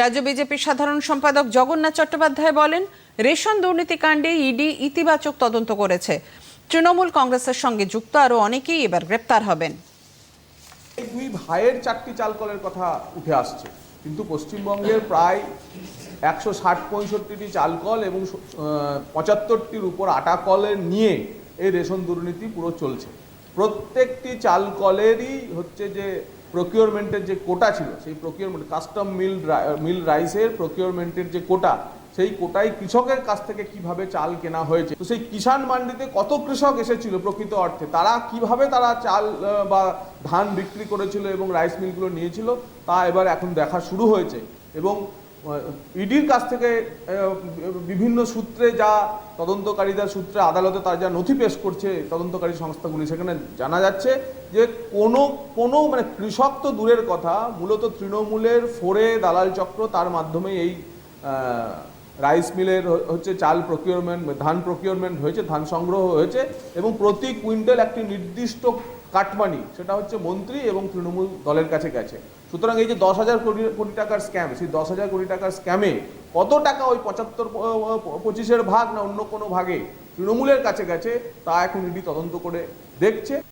রাজ্য বিজেপির সাধারণ সম্পাদক জগন্নাথ চট্টোপাধ্যায় বলেন, রেশন দুর্নীতি কাণ্ডে ইডি ইতিবাচক তদন্ত করেছে। তৃণমূল কংগ্রেসের সঙ্গে যুক্ত আরও অনেকেই এবার গ্রেপ্তার হবেন। দুই ভাইয়ের চারটি চালকলের কথা উঠে আসছে। কিন্তু পশ্চিমবঙ্গের প্রায় একশো ষাট পঁয়ষট্টিটি চালকল এবং পঁচাত্তরটির উপর আটা কলের নিয়ে এই রেশন দুর্নীতি পুরো চলছে। প্রত্যেকটি চালকলেরই হচ্ছে যে প্রকিউরমেন্টের যে কোটা ছিল, সেই প্রকিউরমেন্ট কাস্টম মিল মিল রাইসের প্রকিউরমেন্টের যে কোটা, সেই কোটাই কৃষকের কাছ থেকে কীভাবে চাল কেনা হয়েছে? তো সেই কিষাণ মান্ডিতে কত কৃষক এসেছিল প্রকৃত অর্থে? তারা কীভাবে তারা চাল বা ধান বিক্রি করেছিল এবং রাইস মিলগুলো নিয়েছিল, তা এবার এখন দেখা শুরু হয়েছে। এবং ইডির কাছ থেকে বিভিন্ন সূত্রে যা তদন্তকারীদের সূত্রে আদালতে তার যা নথি পেশ করছে তদন্তকারী সংস্থাগুলি, সেখানে জানা যাচ্ছে যে কোনো কোনো মানে কৃষক তো দূরের কথা, মূলত তৃণমূলের ফোরে দালাল চক্র, তার মাধ্যমে এই রাইস মিলের হচ্ছে চাল প্রকিউরমেন্ট ধান প্রকিউরমেন্ট হয়েছে, ধান সংগ্রহ হয়েছে এবং প্রতি কুইন্টাল একটি নির্দিষ্ট কাটমানি, সেটা হচ্ছে মন্ত্রী এবং তৃণমূল দলের কাছে গেছে। সুতরাং এই যে দশ হাজার কোটি কোটি টাকার স্ক্যাম সেই দশ হাজার কোটি টাকার স্ক্যামে কত টাকা ওই পঁচাত্তর পঁচিশের ভাগ না অন্য কোনো ভাগে তৃণমূলের কাছে গেছে, তা এখন ইডি তদন্ত করে দেখছে।